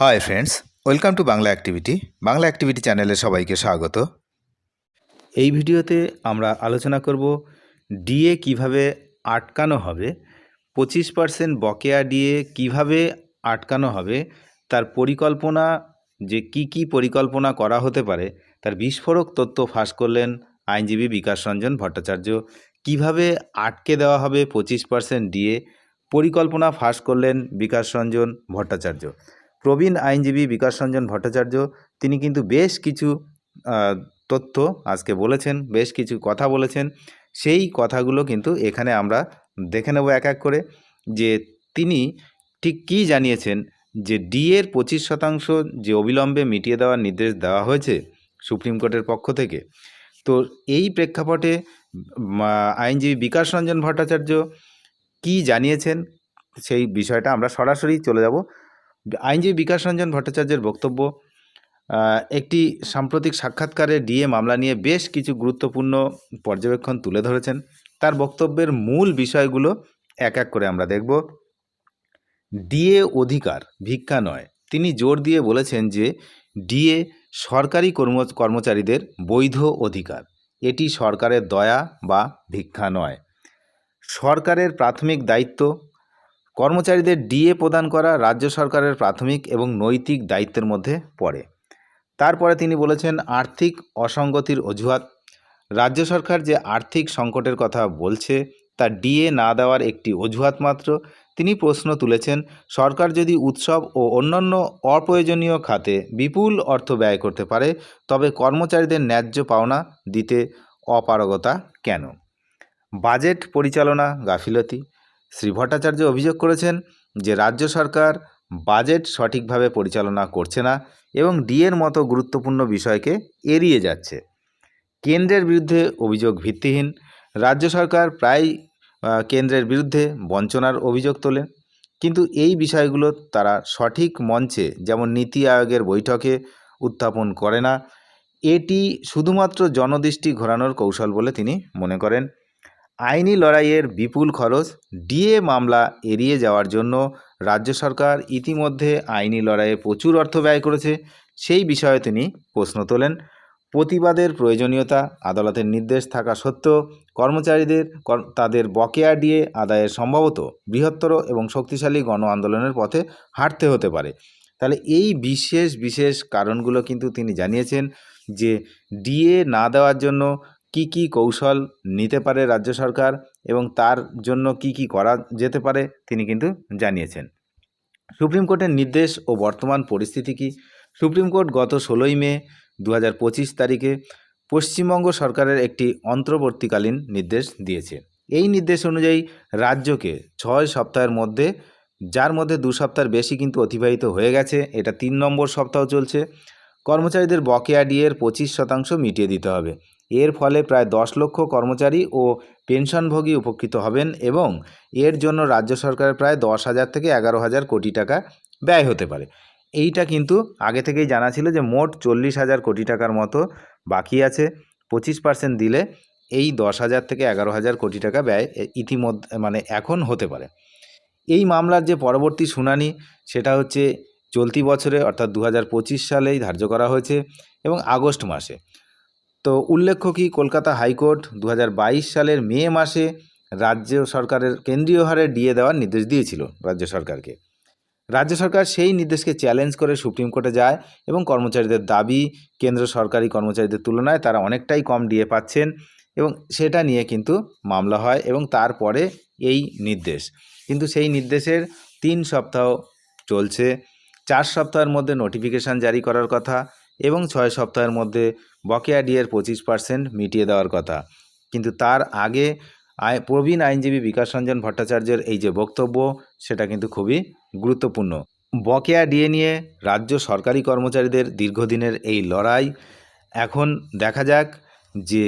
Hi friends welcome to Bangla activity Bangla activity চ্যানেলে সবাইকে স্বাগত। এই ভিডিওতে আমরা আলোচনা করব ডিএ কীভাবে আটকানো হবে, পঁচিশ পার্সেন্ট বকেয়া ডিএ কীভাবে আটকানো হবে, তার পরিকল্পনা যে কি কি পরিকল্পনা করা হতে পারে, তার বিস্ফোরক তথ্য ফাঁস করলেন আইনজীবী বিকাশ রঞ্জন ভট্টাচার্য। কীভাবে আটকে দেওয়া হবে পঁচিশ পার্সেন্ট ডিএ পরিকল্পনা ফাঁস করলেন বিকাশ রঞ্জন ভট্টাচার্য। প্রবীণ আইনজীবী বিকাশ রঞ্জন ভট্টাচার্য, তিনি কিন্তু বেশ কিছু তথ্য আজকে বলেছেন, বেশ কিছু কথা বলেছেন। সেই কথাগুলো কিন্তু এখানে আমরা দেখে নেব এক এক করে যে তিনি ঠিক কী জানিয়েছেন যে ডি এর পঁচিশ শতাংশ যে অবিলম্বে মিটিয়ে দেওয়ার নির্দেশ দেওয়া হয়েছে সুপ্রিম কোর্টের পক্ষ থেকে। তো এই প্রেক্ষাপটে আইনজীবী বিকাশ রঞ্জন ভট্টাচার্য কী জানিয়েছেন সেই বিষয়টা আমরা সরাসরি চলে যাব। আইনজীবী বিকাশ রঞ্জন ভট্টাচার্যের বক্তব্য একটি সাম্প্রতিক সাক্ষাৎকারে ডিএ মামলা নিয়ে বেশ কিছু গুরুত্বপূর্ণ পর্যবেক্ষণ তুলে ধরেছেন। তার বক্তব্যের মূল বিষয়গুলো এক এক করে আমরা দেখব। ডিএ অধিকার, ভিক্ষা নয়। তিনি জোর দিয়ে বলেছেন যে, ডিএ সরকারি কর্ম, কর্মচারীদের বৈধ অধিকার। এটি সরকারের দয়া বা ভিক্ষা নয়। সরকারের প্রাথমিক দায়িত্ব কর্মচারীদের ডিএ প্রদান করা রাজ্য সরকারের প্রাথমিক এবং নৈতিক দায়িত্বের মধ্যে পড়ে। তারপরে তিনি বলেছেন, আর্থিক অসঙ্গতির অজুহাত। রাজ্য সরকার যে আর্থিক সংকটের কথা বলছে, তা ডিএ না দেওয়ার একটি অজুহাত মাত্র। তিনি প্রশ্ন তুলেছেন, সরকার যদি উৎসব ও অন্যান্য অপ্রয়োজনীয় খাতে বিপুল অর্থ ব্যয় করতে পারে, তবে কর্মচারীদের ন্যায্য পাওনা দিতে অপারগতা কেন? বাজেট পরিচালনা গাফিলতি শ্রী ভট্টাচার্য অভিযোগ করেছেন যে রাজ্য সরকার বাজেট সঠিকভাবে পরিচালনা করছে না এবং ডিএর মতো গুরুত্বপূর্ণ বিষয়কে এড়িয়ে যাচ্ছে। কেন্দ্রের বিরুদ্ধে অভিযোগ ভিত্তিহীন। রাজ্য সরকার প্রায় কেন্দ্রের বিরুদ্ধে বঞ্চনার অভিযোগ তোলে কিন্তু এই বিষয়গুলো তারা সঠিক মঞ্চে, যেমন নীতি আয়োগের বৈঠকে উত্থাপন করে না, এটি শুধুমাত্র জনদৃষ্টি ঘোরানোর কৌশল বলে তিনি মনে করেন। আইনি লড়াইয়ের বিপুল খরচ, ডিএ মামলা এড়িয়ে যাওয়ার জন্য রাজ্য সরকার ইতিমধ্যে আইনি লড়াইয়ে প্রচুর অর্থ ব্যয় করেছে, সেই বিষয়ে তিনি প্রশ্ন তোলেন। প্রতিবাদের প্রয়োজনীয়তা, আদালতের নির্দেশ থাকা সত্ত্বেও কর্মচারীদের কর- তাদের বকেয়া ডিএ আদায়ের সম্ভবত বৃহত্তর এবং শক্তিশালী গণ আন্দোলনের পথে হাঁটতে হতে পারে। তাহলে এই বিশেষ বিশেষ কারণগুলো কিন্তু তিনি জানিয়েছেন যে ডিএ না দেওয়ার জন্য কি কি কৌশল নিতে পারে রাজ্য সরকার এবং তার জন্য কি কি করা যেতে পারে তিনি কিন্তু জানিয়েছেন। সুপ্রিম কোর্টের নির্দেশ ও বর্তমান পরিস্থিতি কি? সুপ্রিম কোর্ট গত ষোলোই মে দু হাজার পঁচিশ তারিখে পশ্চিমবঙ্গ সরকারের একটি অন্তর্বর্তীকালীন নির্দেশ দিয়েছে। এই নির্দেশ অনুযায়ী রাজ্যকে ছয় সপ্তাহের মধ্যে, যার মধ্যে দু সপ্তাহের বেশি কিন্তু অতিবাহিত হয়ে গেছে, এটা তিন নম্বর সপ্তাহ চলছে। কর্মচারীদের বকেয়া ডিএর পঁচিশ শতাংশ মিটিয়ে দিতে হবে। এর ফলে প্রায় দশ লক্ষ কর্মচারী ও পেনশনভোগী উপকৃত হবেন এবং এর জন্য রাজ্য সরকারের প্রায় দশ হাজার থেকে এগারো হাজার কোটি টাকা ব্যয় হতে পারে। এইটা কিন্তু আগে থেকেই জানা ছিল যে মোট চল্লিশ হাজার কোটি টাকার মতো বাকি আছে। পঁচিশ পার্সেন্ট দিলে এই দশ হাজার থেকে এগারো হাজার কোটি টাকা ব্যয় ইতিমধ্যে মানে এখন হতে পারে। এই মামলার যে পরবর্তী শুনানি সেটা হচ্ছে চলতি বছরে অর্থাৎ দু হাজার পঁচিশ সালেই ধার্য করা হয়েছে এবং আগস্ট মাসে। তো উল্লেখ্য কি, কলকাতা হাইকোর্ট দু হাজার বাইশ সালের মে মাসে রাজ্য সরকারের কেন্দ্রীয় হারে ডিএ দেওয়ার নির্দেশ দিয়েছিল রাজ্য সরকারকে। রাজ্য সরকার সেই নির্দেশকে চ্যালেঞ্জ করে সুপ্রিম কোর্টে যায় এবং কর্মচারীদের দাবি কেন্দ্র সরকারি কর্মচারীদের তুলনায় তারা অনেকটাই কম ডিএ পাচ্ছেন এবং সেটা নিয়ে কিন্তু মামলা হয় এবং তারপরে এই নির্দেশ। কিন্তু সেই নির্দেশের তিন সপ্তাহ চলছে, চার সপ্তাহের মধ্যে নোটিফিকেশান জারি করার কথা এবং ছয় সপ্তাহের মধ্যে বকেয়া ডিএর পঁচিশ পার্সেন্ট মিটিয়ে দেওয়ার কথা। কিন্তু তার আগে প্রবীণ আইনজীবী বিকাশ রঞ্জন ভট্টাচার্যের এই যে বক্তব্য, সেটা কিন্তু খুবই গুরুত্বপূর্ণ। বকেয়া ডিএ নিয়ে রাজ্য সরকারি কর্মচারীদের দীর্ঘদিনের এই লড়াই। এখন দেখা যাক যে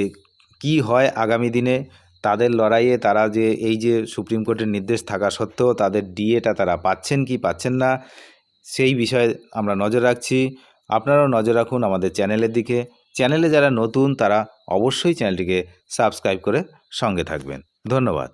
কি হয় আগামী দিনে। তাদের লড়াইয়ে তারা যে এই যে সুপ্রিম কোর্টের নির্দেশ থাকা সত্ত্বেও তাদের ডিএটা তারা পাচ্ছেন কি পাচ্ছেন না, সেই বিষয়ে আমরা নজর রাখছি। আপনারাও নজর রাখুন আমাদের চ্যানেলের দিকে। চ্যানেলে যারা নতুন, তারা অবশ্যই চ্যানেলটিকে সাবস্ক্রাইব করে সঙ্গে থাকবেন। ধন্যবাদ।